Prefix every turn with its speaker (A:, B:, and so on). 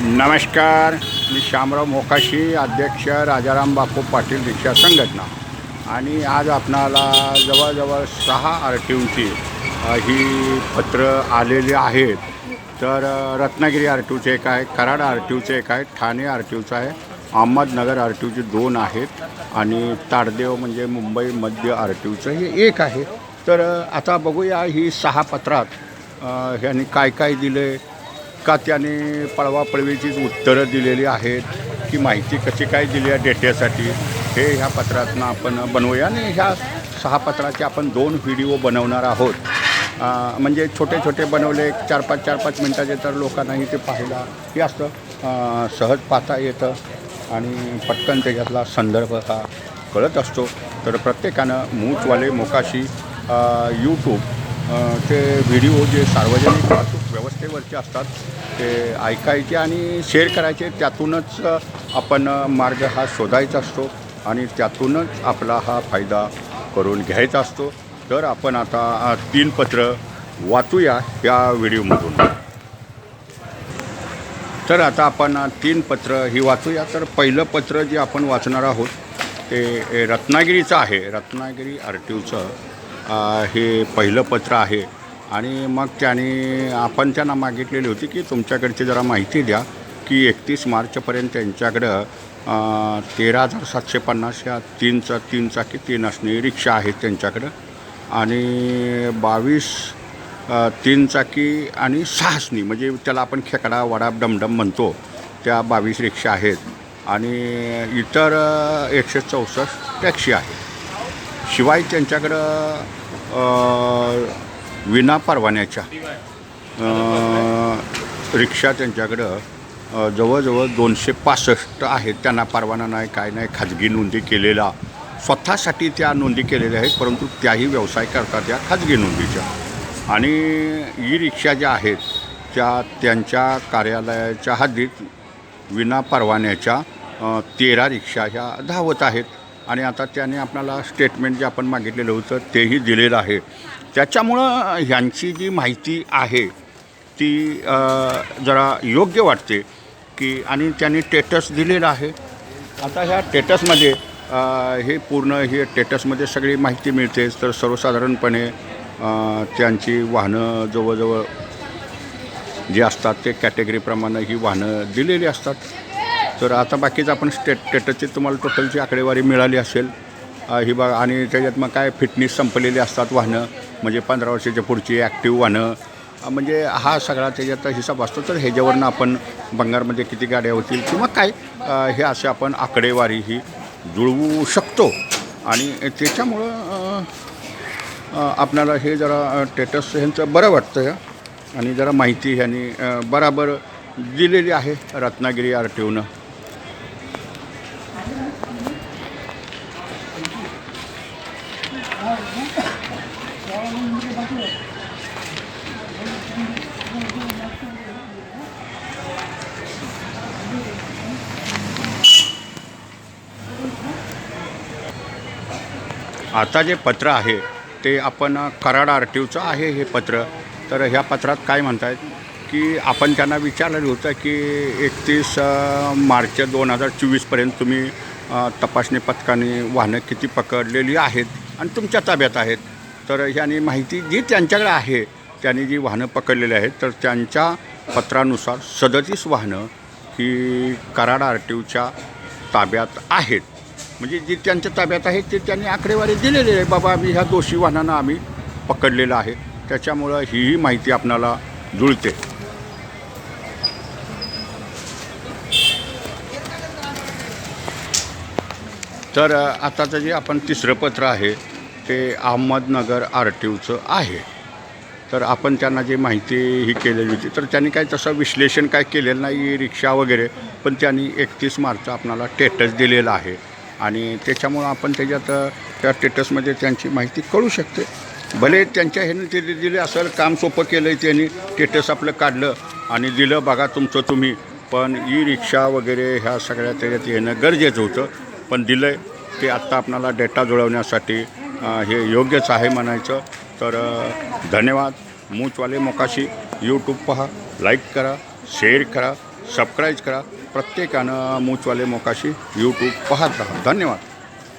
A: नमस्कार मी श्यामराव मोकाशी अध्यक्ष राजाराम बापू पाटील रिक्षा संघटना. आणि आज आपणाला जवळजवळ सहा आर टी ओची ही पत्र आलेली आहेत. तर रत्नागिरी आर टी ओचे एक आहे कराड आर टी ओचे एक आहे ठाणे आर टी ओचं आहे अहमदनगर आर टी ओचे दोन आहेत आणि ताडदेव म्हणजे मुंबई मध्य आर टी ओचं हे एक आहे. तर आता बघूया ही सहा पत्रात ह्यांनी काय काय दिले का त्याने पळवापळवीचीच उत्तरं दिलेली आहेत की माहिती कशी काय दिली आहे डेट्यासाठी हे ह्या पत्रातनं आपण बनवूया. आणि ह्या सहा पत्राचे आपण दोन व्हिडिओ बनवणार आहोत. म्हणजे छोटे छोटे बनवले एक चार पाच चार पाच मिनटाचे तर लोकांनाही ते पाहायला हे असतं. सहज पाहता येतं आणि पटकन त्याच्यातला संदर्भ हा कळत असतो. तर प्रत्येकानं मूचवाले मोकाशी यूट्यूब ते व्हिडिओ जे सार्वजनिक वाहतूक व्यवस्थेवरचे असतात ते ऐकायचे आणि शेअर करायचे. त्यातूनच आपण मार्ग हा शोधायचा असतो आणि त्यातूनच आपला हा फायदा करून घ्यायचा असतो. तर आपण आता तीन पत्र वाचूया या व्हिडिओमधून. तर आता आपण तीन पत्र ही वाचूया. तर पहिलं पत्र जे आपण वाचणार आहोत ते रत्नागिरीचं आहे. रत्नागिरी आर टी ओचं हे पहिलं पत्र आहे. आणि मग त्याने आपण त्यांना मागितलेली होती की तुमच्याकडची जरा माहिती द्या की एकतीस मार्चपर्यंत त्यांच्याकडं तेरा हजार सातशे पन्नास या तीनचा तीन चाकी तीन असणे रिक्षा आहेत त्यांच्याकडं. आणि बावीस तीन चाकी आणि सहासनी म्हणजे त्याला आपण खेकडा वडा डमडम म्हणतो त्या बावीस रिक्षा आहेत. आणि इतर एकशे चौसष्ट टॅक्सी आहेत. शिवाय त्यांच्याकडं विना परवान्याच्या. रिक्षा त्यांच्याकडं जवळजवळ दोनशे पासष्ट आहेत. त्यांना परवाना नाही काय नाही खाजगी नोंदी केलेला स्वतःसाठी त्या नोंदी केलेल्या आहेत परंतु त्याही व्यवसाय करतात या खाजगी नोंदीच्या. आणि ई रिक्षा ज्या आहेत त्या त्यांच्या कार्यालयाच्या हद्दीत विना परवान्याच्या तेरा रिक्षा ह्या धावत आहेत. आणि आता त्याने आपल्याला स्टेटमेंट जे आपण मागितलेलं होतं तेही दिलेलं आहे. त्याच्यामुळं ह्यांची जी माहिती आहे ती जरा योग्य वाटते की आणि त्यांनी टेटस दिलेलं आहे. आता ह्या टेटसमध्ये हे पूर्ण हे टेटसमध्ये सगळी माहिती मिळते. तर सर्वसाधारणपणे त्यांची वाहनं जवळजवळ जी असतात ते कॅटेगरीप्रमाणे ही वाहनं दिलेली असतात. तर आता बाकीचं आपण स्टेट स्टेटसची तुम्हाला टोटलची आकडेवारी मिळाली असेल ही बघा आणि त्याच्यात मग काय फिटनेस संपलेली असतात वाहनं म्हणजे पंधरा वर्षाच्या पुढची ॲक्टिव्ह वाहनं. म्हणजे हा सगळा त्याच्यात हिसाब असतो. तर ह्याच्यावरनं आपण बंगारमध्ये किती गाड्या होतील किंवा काय हे असे आपण आकडेवारी ही जुळवू शकतो. आणि त्याच्यामुळं आपल्याला हे जरा टेटस ह्यांचं बरं वाटतं आणि जरा माहिती ह्यांनी बराबर दिलेली आहे रत्नागिरी आर टी ओनं आता जे पत्र आहे ते आपण कराड आर टी ओचं आहे हे पत्र. तर ह्या पत्रात काय म्हणतायत? की आपण त्यांना विचारलेलं होतं की एकतीस मार्च दोन हजार चोवीसपर्यंत तुम्ही तपासणी पथकाने वाहनं किती पकडलेली आहेत? आणि तुमच्या ताब्यात आहेत. तर ह्यानी माहिती जी त्यांच्याकडे आहे त्यांनी जी वाहनं पकडलेली आहेत तर त्यांच्या पत्रानुसार सदतीस वाहनं ही कराड आर टी ओच्या ताब्यात आहेत. म्हणजे जी त्यांच्या ताब्यात आहेत ते त्यांनी आकडेवारी दिलेली आहे. बाबा आम्ही ह्या दोषी वाहनांना आम्ही पकडलेलं आहे. त्याच्यामुळं हीही माहिती आपणाला जुळते. तर आताचं जे आपण तिसरं पत्र आहे ते अहमदनगर आर टी ओचं आहे. तर आपण त्यांना जी माहिती ही केलेली होती तर त्यांनी काही तसं विश्लेषण काय केलेलं नाही रिक्षा वगैरे पण त्यांनी एकतीस मार्च आपणाला टेटस दिलेला आहे. आणि त्याच्यामुळं आपण त्याच्यात त्या टेटसमध्ये त्यांची माहिती कळू शकते. भले त्यांच्या ह्यानं ते दिले असेल काम सोपं केलं आहे त्यांनी टेटस आपलं काढलं आणि दिलं बघा तुमचं तुम्ही पण ई रिक्षा वगैरे ह्या सगळ्या त्याच्यात येणं गरजेचं होतं. पण दिलं आहे ते आत्ता आपणाला डेटा जुळवण्यासाठी हे योग्यच आहे म्हणायचं. तर धन्यवाद. मूचवाले मोकाशी. यूट्यूब पहा लाईक करा शेअर करा सबस्क्राईब करा. प्रत्येकानं मूचवाले मोकाशी यूट्यूब पाहत राहा. धन्यवाद.